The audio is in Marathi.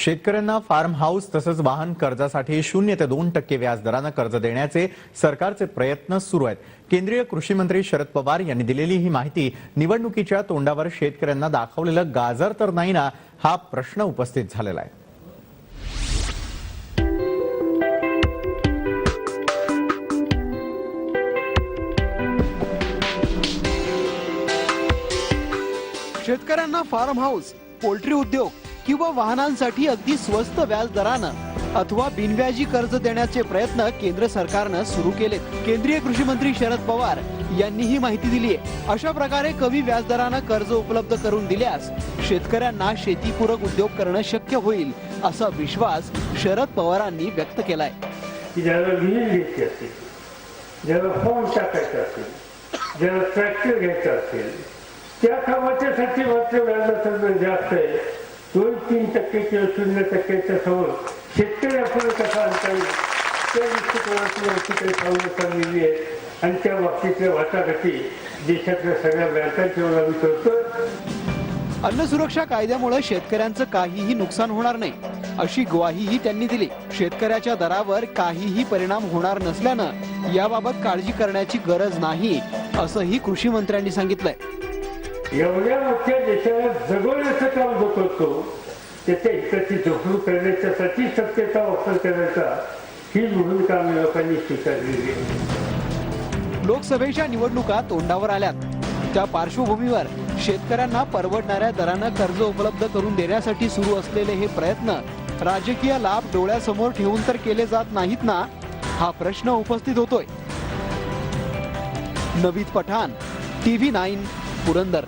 शेतकऱ्यांना फार्म हाऊस तसंच वाहन कर्जासाठी शून्य ते दोन टक्के व्याज दरानं कर्ज देण्याचे सरकारचे प्रयत्न सुरू आहेत. केंद्रीय कृषी मंत्री शरद पवार यांनी दिलेली ही माहिती निवडणुकीच्या तोंडावर शेतकऱ्यांना दाखवलेलं गाजर तर नाही ना हा प्रश्न उपस्थित झालेला आहे. शेतकऱ्यांना फार्म हाऊस पोल्ट्री उद्योग किंवा वाहनांसाठी अगदी स्वस्त व्याज दरानं अथवा बिनव्याजी कर्ज देण्याचे प्रयत्न केंद्र सरकारनं सुरू केलेत. केंद्रीय कृषी मंत्री शरद पवार यांनी ही माहिती दिली आहे अशा प्रकारे कमी व्याजदरानं कर्ज उपलब्ध करून दिल्यास शेतकऱ्यांना शेतीपूरक उद्योग करणं शक्य होईल असा विश्वास शरद पवारांनी व्यक्त केलाय. ज्याला विहीर घ्यायची असेल ज्याला फोन टाकायचा असेल ज्याला ट्रॅक्टर घ्यायचा असेल त्या कामाच्यासाठी मात्र व्याजदर जास्त आहे. दोन तीन टक्के किंवा शून्य टक्क्याच्या समोर शेतकरी आपण कसा आणता येईल? त्या दृष्टिकोनातून आणखी काही पावलं चाललेली आहेत. आणि त्या बाबतीतल्या वाटाघाटी देशातल्या सगळ्या बँकांच्या आम्ही करतोय. अन्न सुरक्षा कायद्यामुळे शेतकऱ्यांचं काहीही नुकसान होणार नाही. अशी ग्वाहीही त्यांनी दिली. शेतकऱ्याच्या दरावर काहीही परिणाम होणार नसल्यानं याबाबत काळजी करण्याची गरज नाही असंही कृषी मंत्र्यांनी सांगितलंय. एवढ्या मोठ्या देशाला जगवण्याचं काम जो करतो त्याच्या हिताची जपणूक करण्याच्यासाठी सत्तेचा वापर करायचा ही भूमिका आम्ही लोकांनी स्वीकारलेली आहे लोकसभेच्या निवडणुका तोंडावर आल्यात. त्या पार्श्वभूमीवर शेतकऱ्यांना परवडणाऱ्या दरानं कर्ज उपलब्ध करून देण्यासाठी सुरू असलेले हे प्रयत्न राजकीय लाभ डोळ्यासमोर ठेवून तर केले जात नाहीत ना? हा प्रश्न उपस्थित होतोय. Naveed Pathan TV nine Purandar.